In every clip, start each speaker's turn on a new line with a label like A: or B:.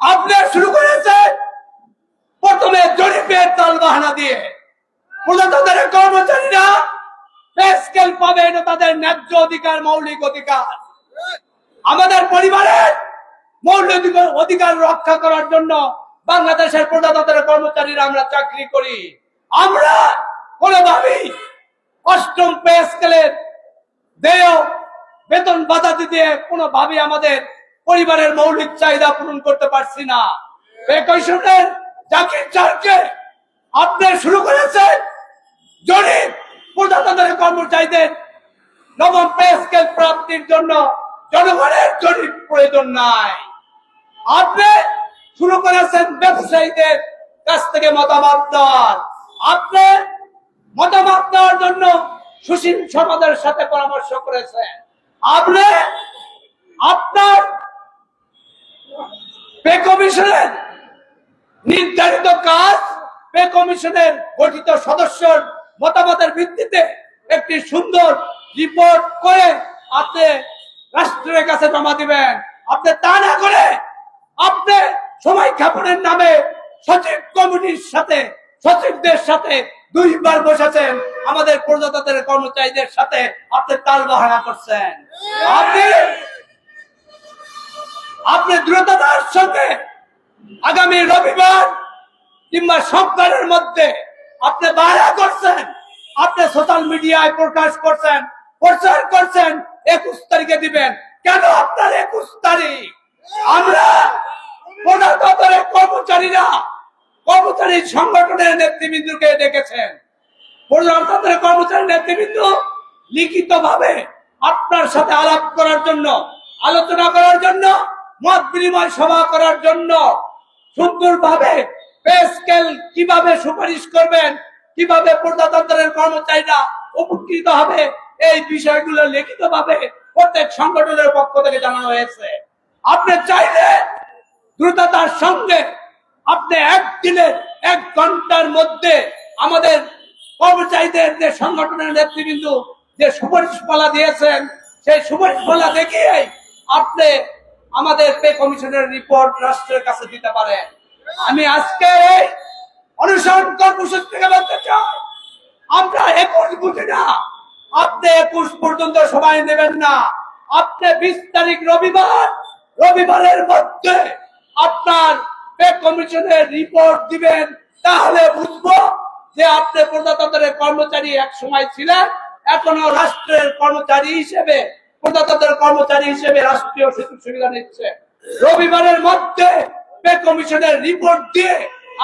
A: আপনি শুরু করেছেন প্রথমে জরিপের তাল বাহানা দিয়ে প্রজাতন্ত্রের কর্মচারীরা স্কেল পাবে এটা তাদের ন্যায্য অধিকার, মৌলিক অধিকার। আমাদের পরিবারের মৌলিক অধিকার- রক্ষা করার জন্য বাংলাদেশের প্রজাতন্ত্রের কর্মচারীরা আমরা চাকরি করি। আমরা কোনোভাবেই অষ্টম পে স্কেলের দেয় বেতন বাধা দিতে কোনোভাবে আমাদের পরিবারের মৌলিক চাহিদা পূরণ করতে পারছি না। পে কমিশনের জাকির চারকে আপনি শুরু করেছেন জরিপ। প্রজাতন্ত্রের কর্মচারীদের নবম পে প্রাপ্তির জন্য জনগণের জরিপ প্রয়োজন নাই। আপনি শুরু করেছেন ব্যবসায়ীদের কাছ থেকে মতামত দেওয়ার আপনি মতামত দেওয়ার জন্য সুশীল সমাজের সাথে পরামর্শ করেছেন। আপনি আপনার পে কমিশনের নির্ধারিত কাজ পে কমিশনের গঠিত সদস্যর মতামতের ভিত্তিতে একটি সুন্দর রিপোর্ট করে আপনি রাষ্ট্রের কাছে জমা দিবেন। আপনি তা না করে আপনি সময় ক্ষেপণের নামে সচিব কমিটির সাথে, সচিবদের সাথে দুইবার বসেছেন। আমাদের প্রজাতন্ত্রের কর্মচারীদের সাথে আপনি তাল বাহানা করছেন। আপনি আপনি দ্রুততার সঙ্গে আগামী রবিবার কিংবা সোমবারের মধ্যে আপনি বাড়া করছেন, আপনি সোশ্যাল মিডিয়ায় প্রকাশ করছেন, প্রচার করছেন, একুশ তারিখে দিবেন। কেন আপনার একুশ তারিখ? আমরা প্রজাতন্ত্রের কর্মচারীরা, কর্মচারী সংগঠনের নেতৃবৃন্দকে ডেকেছেন। প্রজাতন্ত্রের কর্মচারী নেতৃবৃন্দ লিখিত ভাবে আপনার সাথে আলাপ করার জন্য, আলোচনা করার জন্য মত বিনিময় সভা করার জন্য সুন্দরভাবে পে স্কেল কীভাবে সুপারিশ করবেন, কীভাবে প্রজাতন্ত্রের কর্মচারীরা উপকৃত হবে, এই বিষয়গুলো লিখিত ভাবে প্রত্যেক সংগঠনের পক্ষ থেকে জানানো হয়েছে। আপনি চাইলে দ্রুততার সঙ্গে আপনি একদিনের এক ঘণ্টার মধ্যে আমাদের কর্মচারীদের, যে সংগঠনের নেতৃবৃন্দ যে সুপারিশ পালা দিয়েছেন, সেই সুপারিশ পালা দেখিয়ে আপনি আমাদের পে কমিশনের রিপোর্ট রাষ্ট্রের কাছে দিতে পারে। আমি আজকে অনুসরণ কর্মসূচি থেকে বলতে চাই, আমরা একুশ বুঝি না। আপনি একুশ পর্যন্ত সময় নেবেন না। আপনি বিশ তারিখ রবিবার, রবিবারের মধ্যে আপনার পে কমিশনের রিপোর্ট দিবেন। তাহলে বুঝব যে আপনি প্রজাতন্ত্রের কর্মচারী এক সময় ছিলেন, এখনও রাষ্ট্রের কর্মচারী হিসেবে প্রজাতন্ত্রের কর্মচারী হিসেবে রাষ্ট্রীয় সুযোগ সুবিধা নিচ্ছে। রবিবারের মধ্যে পে কমিশনের রিপোর্ট দিয়ে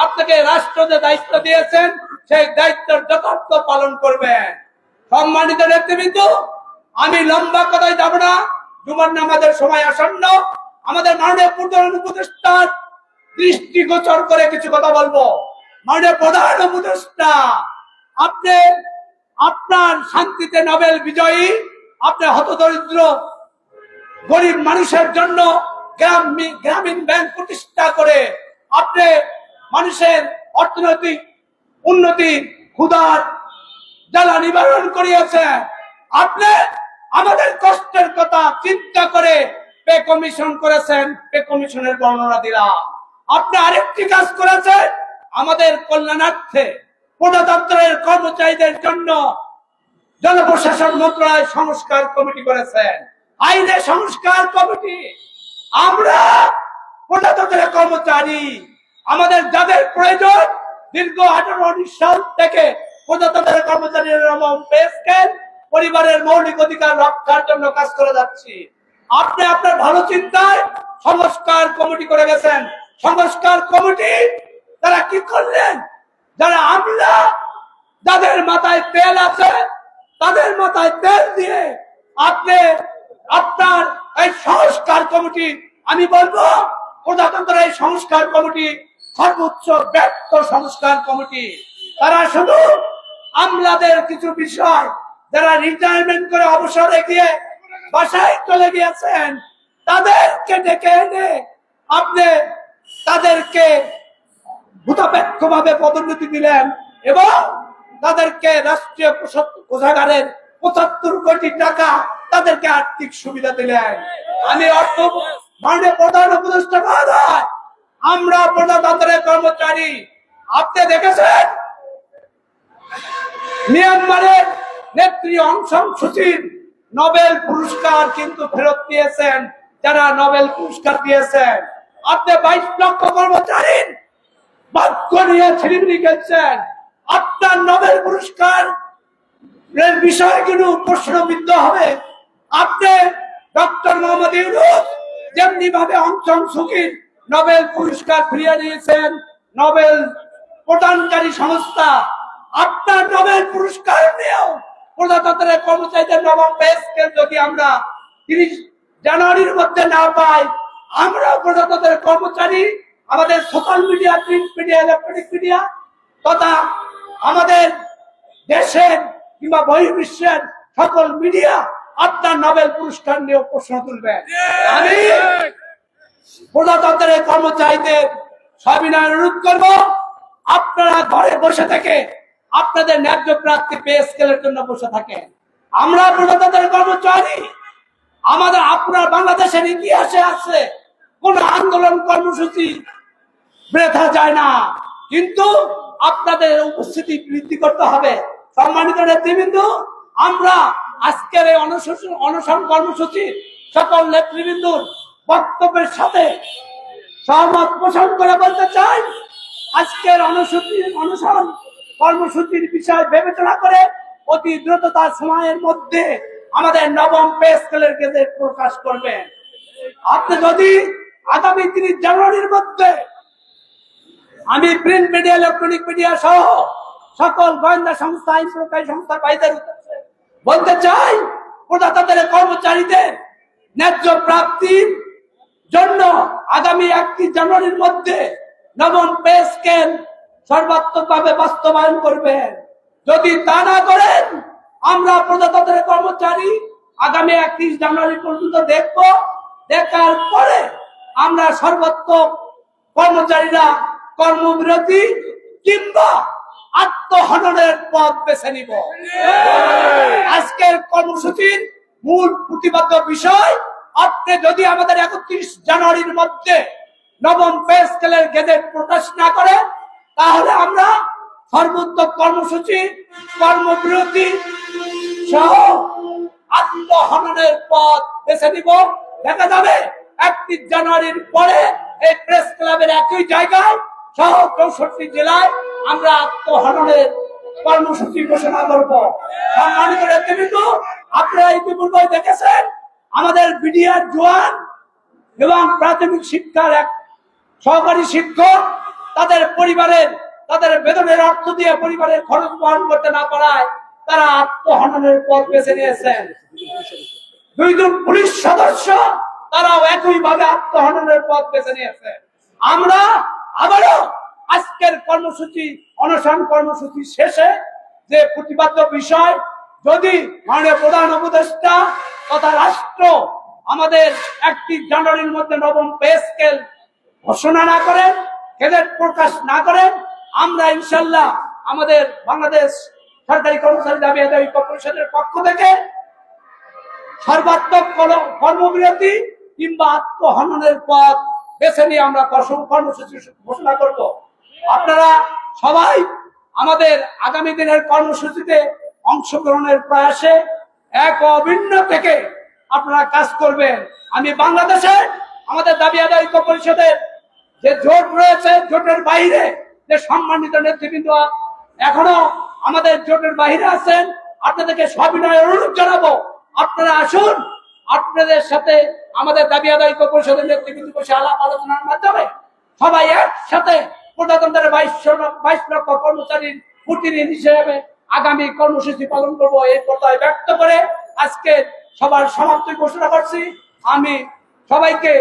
A: আপনাকে রাষ্ট্র যে দায়িত্ব দিয়েছেন, সেই দায়িত্বের যথার্থ পালন করবেন। সম্মানিত নেতৃবৃন্দ, আমি লম্বা কথায় যাব না। জুমার নামাজের সময় আসন্ন। আমাদের মাননীয় প্রধান উপদেষ্টার দৃষ্টিগোচর করে কিছু কথা বলব। মাননীয় প্রধান উপদেষ্টা, আপনি আপনার শান্তিতে নোবেল বিজয়ী আপনি হতদরিদ্র, গরিব মানুষের জন্য গ্রাম, গ্রামীণ ব্যাংক প্রতিষ্ঠা করে আপনি মানুষের অর্থনৈতিক উন্নতি, ক্ষুধার জ্বালা নিবারণ করিয়েছেন। আপনি আমাদের কষ্টের কথা চিন্তা করে পে কমিশন করেছেন, পে কমিশনের বর্ণনা দিলাম। আপনি আরেকটি কাজ করেছেন, আমাদের কল্যাণার্থে প্রজাতন্ত্রের কর্মচারীদের জন্য জনপ্রশাসন মন্ত্রণালয় সংস্কার কমিটি করেছেন। আইনে সংস্কার কমিটি। আমরা প্রজাতন্ত্রের কর্মচারী। আমাদের যাদের প্রয়োজন, দীর্ঘ আঠারো উনিশ সাল থেকে প্রজাতন্ত্রের কর্মচারীর পরিবারের মৌলিক অধিকার রক্ষার জন্য কাজ করে যাচ্ছি। আপনি আপনার ভালো চিন্তায় সংস্কার কমিটি করে গেছেন। সংস্কার কমিটি, তারা কি করলেন? যারা আমরা, যাদের মাথায় তেল আছে তাদের মাথায় তেল দিয়ে আপনি, আপনার এই সংস্কার কমিটি, আমি বলব, প্রজাতন্ত্রের এই সংস্কার কমিটি, সর্বোচ্চ ব্যর্থ সংস্কার কমিটি। তারা শুধু আমলাদের কিছু বিষয় যারা রিটায়ারমেন্ট করে অবসরে গিয়ে বাসায় চলে গিয়েছেন, তাদেরকে ডেকে এনে আপনি তাদেরকে ভূতাপেক্ষ ভাবে পদোন্নতি দিলেন এবং তাদেরকে রাষ্ট্রীয় কোষাগারের পঁচাত্তর কোটি টাকা তাদেরকে আর্থিক সুবিধা দিলেন। আমি অর্থ মাননীয় প্রধান উপদেষ্টা মহোদয় প্রজাতন্ত্রের কর্মচারী। আপনি দেখেছেন? মিয়ানমারের নেত্রী অং সান সুচির নোবেল পুরস্কার কিন্তু ফেরত দিয়েছেন, যারা নোবেল পুরস্কার দিয়েছেন। আপনি বাইশ লক্ষ কর্মচারীর বাক্য নিয়ে ছিনিমিনি খেলছেন। পুরস্কার এর বিষয়গুলো প্রশ্নবিদ্ধ হবে। আপনি ডক্টর মোহাম্মদ ইউনুস যেমনি ভাবে অংশং সুখীর নোবেল পুরস্কার ফিরিয়ে দিয়েছেন, নোবেল প্রদানকারী সংস্থা, আপনার নোবেল পুরস্কার নিয়েও প্রজাতন্ত্রের কর্মচারীদের নবম পে যদি আমরা তিরিশ জানুয়ারির মধ্যে না পাই আমরা প্রজাতন্ত্রের কর্মচারী, আমাদের social media print media electronic media তথা আমাদের দেশের কিংবা বহির্বিশ্বের সকল মিডিয়া আপনার নোবেল পুরস্কার নিয়ে প্রশ্ন তুলবে। আমি প্রজাতন্ত্রের কর্মচারীদের সবিনয় অনুরোধ করব আপনারা ঘরে বসে থেকে আপনাদের ন্যায্য প্রাপ্তি পে স্কেলের জন্য বসে থাকেন। আমরা প্রজাতন্ত্রের কর্মচারী আমাদের আপনার বাংলাদেশের ইতিহাসে আছে কোন আন্দোলন কর্মসূচি বৃথা যায় না। কিন্তু আপনাদের উপস্থিতি বৃদ্ধি করতে হবে। সম্মানিত নেতৃবৃন্দ, আমরা আজকের এই অনশন কর্মসূচি সকল নেতৃবৃন্দুর বক্তব্যের সাথে সহমত পোষণ করে বলতে চাই, আজকের অনসূচি অনশন কর্মসূচির বিষয় বিবেচনা করে অতি দ্রুততার সময়ের মধ্যে আমাদের নবম পে স্কেলের গেজেট প্রকাশ করবেন আপনি যদি আগামী তিরিশ জানুয়ারির মধ্যে আমি প্রিন্ট মিডিয়া, ইলেকট্রনিক মিডিয়া সহ সকল গোয়েন্দা সংস্থা, আইন প্রকারী সংস্থার উদ্দেশ্যে বলতে চাই, প্রজাতন্ত্রের কর্মচারীদের ন্যায্য প্রাপ্তির জন্য আগামী একটি জানুয়ারির মধ্যে নবম পে স্কেল সর্বাত্মকভাবে বাস্তবায়ন করবেন। যদি তা না করেন, আমরা প্রজাতন্ত্রের কর্মচারী আগামী একত্রিশ জানুয়ারি পর্যন্ত দেখব। দেখার পরে আমরা সর্বাত্মক কর্মচারীরা, কর্মবিরতি কিংবা আত্মহননের পথ বেছে নিব। আজকের কর্মসূচির মূল প্রতিবাদ্য বিষয়, আপনি যদি আমাদের একত্রিশ জানুয়ারির মধ্যে নবম পে স্কেলের গেজেট প্রকাশ না করে, তাহলে আমরা সর্বোত্তম কর্মসূচি, কর্মবিরতি সহ আত্মহননের পথ বেছে নিব। দেখা যাবে একত্রিশ জানুয়ারির পরে এই প্রেস ক্লাবের একই জায়গায় সহ চৌষট্টি জেলায় আমরা আত্মহননের কর্মসূচি ঘোষণা করব। সম্মানিত আপনারা ইতিপূর্বে দেখেছেন, আমাদের বিডিআর জোয়ান এবং প্রাথমিক শিক্ষার এক সহকারী শিক্ষক, তাদের পরিবারের, তাদের বেতনের অর্থ দিয়ে পরিবারের খরচ বহন করতে না পারায় তারা আত্মহননের পথ বেছে নিয়েছেন। দুইজন পুলিশ সদস্য, তারাও একই ভাবে আত্মহননের পথ বেছে নিয়েছে আমরা আবারও আজকের কর্মসূচি, অনশন কর্মসূচি শেষে যে প্রতিবাদ্য বিষয়, যদি মাননীয় প্রধান উপদেষ্টা তথা রাষ্ট্র আমাদের একটি জানুয়ারির মধ্যে নবম পে স্কেল ঘোষণা না করেন গেজেট প্রকাশ না করেন, আমরা ইনশাল্লাহ আমাদের বাংলাদেশ সরকারি কর্মচারী দাবি আদায় পরিষদের পক্ষ থেকে সর্বাত্মক কর- কর্মবিরতি কিংবা আত্মহননের পথ বেছে নিয়ে আমরা কর্ম- কর্মসূচি ঘোষণা করব। আপনারা সবাই আমাদের আগামী দিনের কর্মসূচিতে অংশগ্রহণের প্রয়াসে এক অভিন্ন থেকে আপনারা কাজ করবেন। আমি বাংলাদেশে আমাদের দাবি আদায় পরিষদের যে জোট রয়েছে, জোটের বাইরে যে সম্মানিত নেতৃবৃন্দ এখনও আমাদের জোটের বাইরে আছেন, আপনাদেরকে সবিনয় অনুরোধ জানাব। আপনারা আসুন, আপনাদের সাথে আমাদের দাবি আদায় পরিষদের নেতৃবৃন্দ বসে আলাপ আলোচনার মাধ্যমে সবাই একসাথে প্রজাতন্ত্রের বাইশ বাইশ লক্ষ কর্মচারীর প্রতিনিধি হিসেবে আগামী কর্মসূচি পালন করব এই কথায় ব্যক্ত করে আজকে সবার সমাপ্তি ঘোষণা করছি। আমি সবাইকে